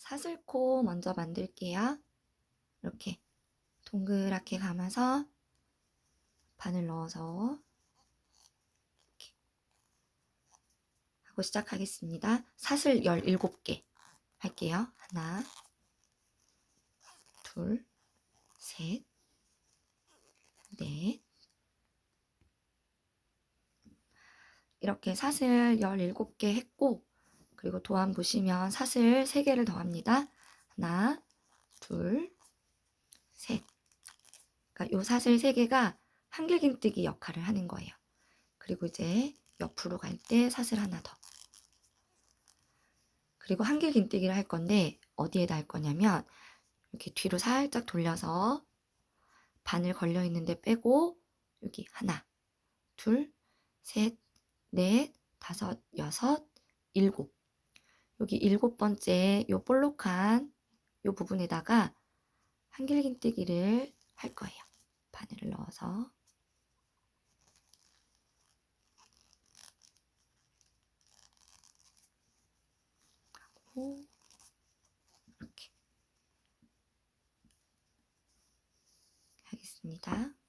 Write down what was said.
사슬코 먼저 만들게요. 이렇게 동그랗게 감아서 바늘 넣어서 이렇게 하고 시작하겠습니다. 사슬 17개 할게요. 하나, 둘, 셋, 넷. 이렇게 사슬 17개 했고, 그리고 도안 보시면 사슬 3개를 더합니다. 하나, 둘, 셋. 그러니까 요 사슬 3개가 한길긴뜨기 역할을 하는 거예요. 그리고 이제 옆으로 갈 때 사슬 하나 더. 그리고 한길긴뜨기를 할 건데 어디에다 할 거냐면 이렇게 뒤로 살짝 돌려서 바늘 걸려 있는데 빼고 여기 하나, 둘, 셋, 넷, 다섯, 여섯, 일곱. 여기 일곱 번째 요 볼록한 요 부분에다가 한길긴뜨기를 할 거예요. 바늘을 넣어서 하고 이렇게 하겠습니다.